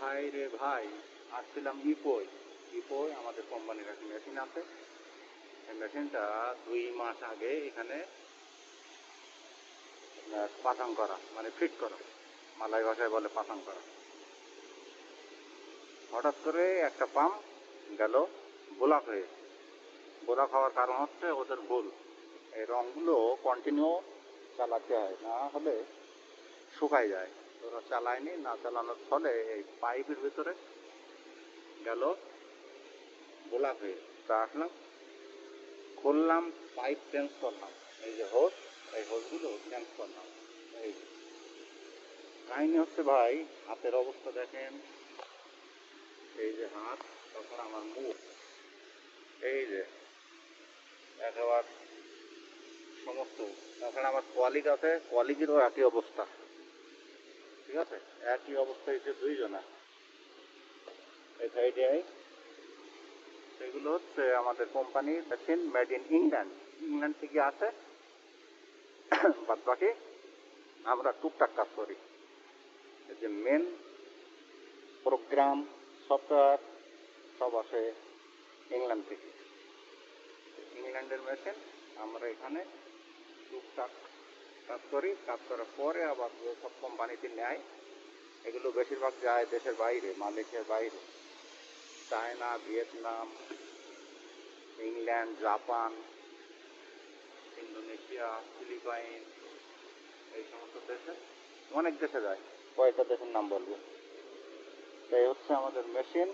ভাই রে ভাই, আসছিলাম ইপোয়। ইপোয় আমাদের কোম্পানির একটা মেশিন আছে। এই মেশিনটা দুই মাস আগে এখানে আপনার পাঠাং করা মানে ফিট করা। মালাই ভাষায় বলে পাঠাং করা। হঠাৎ করে একটা পাম্প গেল ব্লক হয়ে ব্লক হওয়ার কারণ হচ্ছে ওদের ভুল। এই রঙগুলো কন্টিনিউ চালাতে হয়, না হলে শুকায় যায়। ওরা চালায়নি, না চালানোর ফলে এই পাইপের ভিতরে গেল গোলাপ। হয়ে তা আসলাম খুললাম, পাইপ চেঞ্জ করলাম। এই যে হোস, এই হোসগুলো চেঞ্জ করলাম। এই। কাহিনী হচ্ছে ভাই, হাতের অবস্থা দেখেন। এই যে হাত তখন আমার মুখ। এই যে, একেবার সমস্ত। তাছাড়া আমার কলিগ আছে কলিগেরও একই অবস্থা। ঠিক আছে? একই অবস্থা হচ্ছে দুইজনা। এই সাইডে সেগুলো হচ্ছে আমাদের কোম্পানির machine made in England England থেকে আসে। বাদ বাকি আমরা টুকটাক কাজ করি। যে মেন প্রোগ্রাম সফটওয়্যার সব আসে ইংল্যান্ড থেকে। ইংল্যান্ডের মেশিন আমরা এখানে টুকটাক কাজ করি কাজ করার পরে আবার সব কোম্পানিতে নেয়, এগুলো বেশিরভাগ যায় দেশের বাইরে, মালয়েশিয়ার বাইরে। China, Vietnam, England, Japan, Indonesia, Philippines, এই সমস্ত দেশে, অনেক দেশে যায়। কয়েকটা দেশের নাম বলব। এই হচ্ছে আমাদের মেশিন।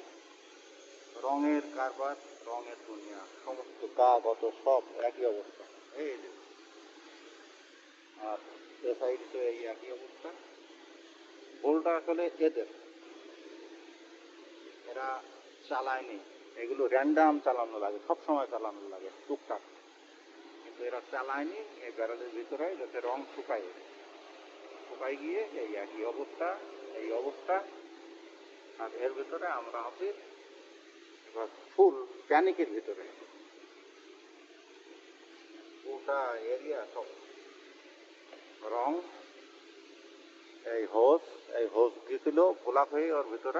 রঙের কারবার, রঙের দুনিয়া, সমস্ত গা সব একই অবস্থা। এই যে আর এ সাইডে তো এই একই অবস্থা। ভুলটা আসলে এদের। এরা চালায়নি। এগুলো র্যান্ডাম চালানো লাগে সব সময় চালানো লাগে, টুকটাক। কিন্তু এরা চালায়নি, এই ব্যারেলের ভিতরে যাতে রং শুকায়। শুকাই গিয়ে এই একই অবস্থা, এই অবস্থা। আর এর ভিতরে আমরা আছি এবার ফুল প্যানিকের ভিতরে। গোটা এরিয়া সব রং, এই হোস এই হোস গেছিল গোলাপ হয়ে ওর ভিতরে।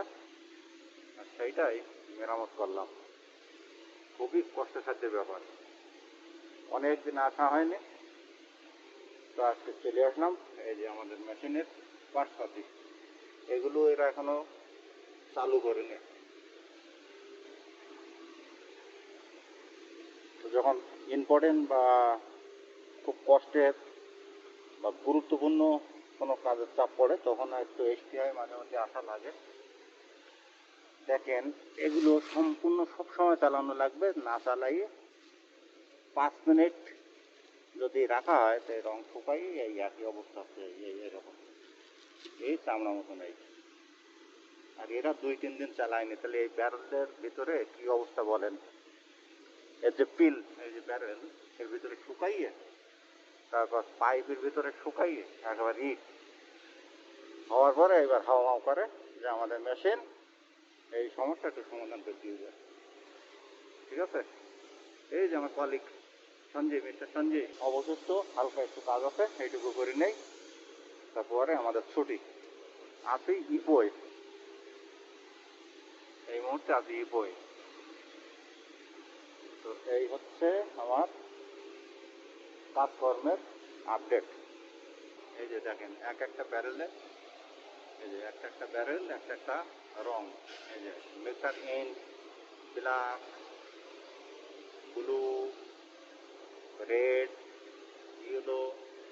আর সেইটাই মেরামত করলাম। খুবই কষ্টসাধ্য ব্যাপার। অনেক দিন আসা হয়নি। তো আজকে চলে আসলাম। এই যে আমাদের মেশিনের পার্টসাথী এগুলো এরা এখনও চালু করেনি। তো যখন ইম্পর্টেন্ট বা খুব কষ্টের বা গুরুত্বপূর্ণ কোনো কাজের চাপ পড়ে, তখন একটু এসটিআই মাঝে মাঝে আসা লাগে। দেখেন, এগুলো সম্পূর্ণ সবসময় চালানো লাগবে, না চালাইয়ে পাঁচ মিনিট যদি রাখা হয় তো রং শুকাই এই একই অবস্থা হচ্ছে এই এরকম এই চামড়া মতন এই আর এরা দুই, তিন দিন চালায়নি, তাহলে এই ব্যারেলের ভিতরে কি অবস্থা বলেন? এর যে পিল, এই যে ব্যারেল, এর ভিতরে শুকাইয়ে তারপর পাইপের ভিতরে শুকাইয়ে একেবারে ইট। হওয়ার পরে এবার হাওয়া হাওয়া করে যে আমাদের মেশিন, এই সমস্যাটা সমাধান করে দিয়ে যায় ঠিক আছে? এই যে আমার কলিগ সঞ্জয় মিস্টার সঞ্জয়, অবশিষ্ট, হালকা একটু কাজ আছে, এইটুকু করে নেই। তারপরে আমাদের ছুটি। আছি ইপোয়। এই মুহূর্তে আছি ইপোয়। তো এই হচ্ছে আমার কাজকর্মের আপডেট এই যে দেখেন, এক একটা ব্যারেলে এই যে একটা একটা ব্যারেল একটা একটা রং। এই যে mixer in black blue red yellow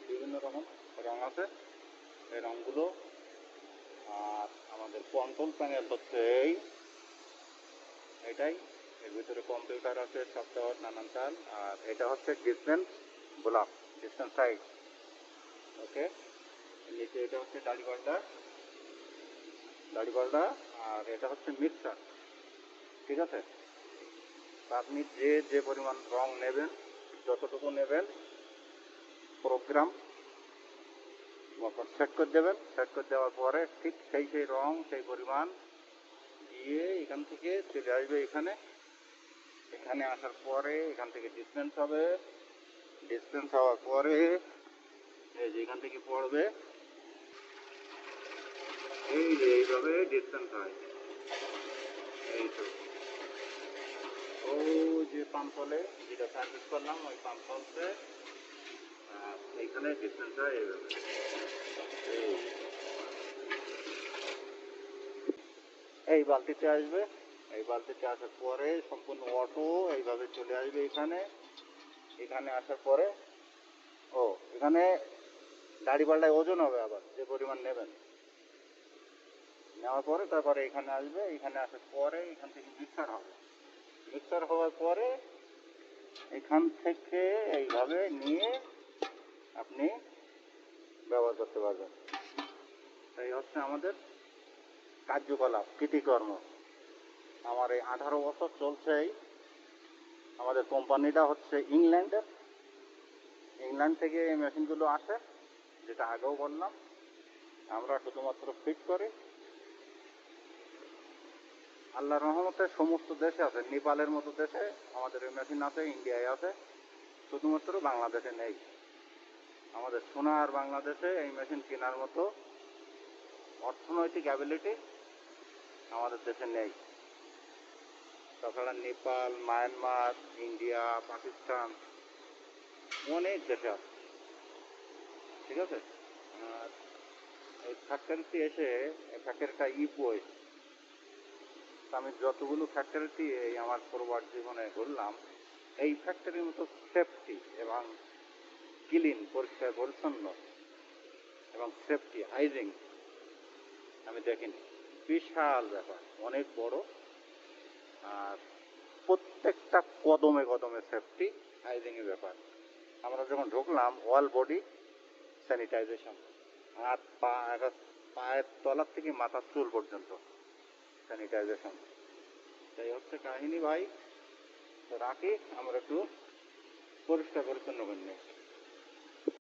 বিভিন্ন রকম রং আছে। এই রঙগুলো আর আমাদের কন্ট্রোল প্যানেল হচ্ছে এই। এটাই। এর ভিতরে কম্পিউটার আছে সফটওয়্যার নানান চাল। আর এটা হচ্ছে distance block distance side okay নিচে এটা হচ্ছে দাড়ি পাল্টা দাড়ি পাল্টা আর এটা হচ্ছে মিক্সার। ঠিক আছে? আপনি যে যে পরিমাণ রং নেবেন, যতটুকু নেবেন প্রোগ্রাম সেট করে দেবেন। সেট করে দেওয়ার পরে ঠিক সেই সেই রং, সেই পরিমাণ দিয়ে এখান থেকে চলে আসবে এখানে। এখানে আসার পরে এখান থেকে ডিসপেন্স হবে। ডিসপেন্স হওয়ার পরে, এই থেকে পড়বে, এই যে এইভাবে ডিস্টেন্স হয়। এই তো। ও যে পাম্পলে যেটা সার্ভিস করলাম, ওই পাম্পলসে এইখানে ডিস্টেন্স হয় এইভাবে। এই। এই বালতিতে আসবে। এই বালতিতে আসার পরে সম্পূর্ণ অটো এইভাবে চলে আসবে এখানে। এখানে আসার পরে, ও, এখানে গাড়ি পাল্টায় ওজন হবে আবার, যে পরিমাণ নেবেন। নেওয়ার পরে তারপরে এখানে আসবে, এখানে আসার পরে এখান থেকে মিক্সার হবে। মিক্সার হওয়ার পরে এখান থেকে এইভাবে নিয়ে আপনি ব্যবহার করতে পারবেন। এই হচ্ছে আমাদের কার্যকলাপ, কৃতিকর্ম। আমার এই আঠারো বছর চলছে এই আমাদের কোম্পানিটা হচ্ছে ইংল্যান্ডের। ইংল্যান্ড থেকে এই মেশিনগুলো আসে, যেটা আগেও বললাম। আমরা শুধুমাত্র ফিট করি। আল্লাহ রহমতে সমস্ত দেশে আছে, নেপালের মতো দেশে আমাদের এই মেশিন আছে, ইন্ডিয়ায় আছে, শুধুমাত্র বাংলাদেশে নেই। আমাদের সোনার বাংলাদেশে এই মেশিন কেনার মতো অর্থনৈতিক অ্যাবিলিটি আমাদের দেশে নেই। তাছাড়া নেপাল, মায়ানমার, ইন্ডিয়া, পাকিস্তান, অনেক দেশে আছে। ঠিক আছে? এই ফ্যাক্টরিতে এসে ফ্যাক্টরিটা ই বই। আমি যতগুলো ফ্যাক্টরিতে এই আমার প্রবাদ জীবনে ঘুরলাম, এই ফ্যাক্টরির মতো সেফটি এবং ক্লিন পরিষ্কার পরিচ্ছন্ন এবং সেফটি হাইজিং আমি দেখিনি। বিশাল ব্যাপার, অনেক বড়। আর প্রত্যেকটা কদমে কদমে সেফটি হাইজিংয়ের ব্যাপার। আমরা যখন ঢুকলাম অল বডি স্যানিটাইজেশন হাত, পা পায়ের তলার থেকে মাথার চুল পর্যন্ত স্যানিটাইজেশন তাই হচ্ছে কাহিনী ভাই। তো রাখি আমরা একটু পরিষ্কার পরিচ্ছন্ন করে নিই।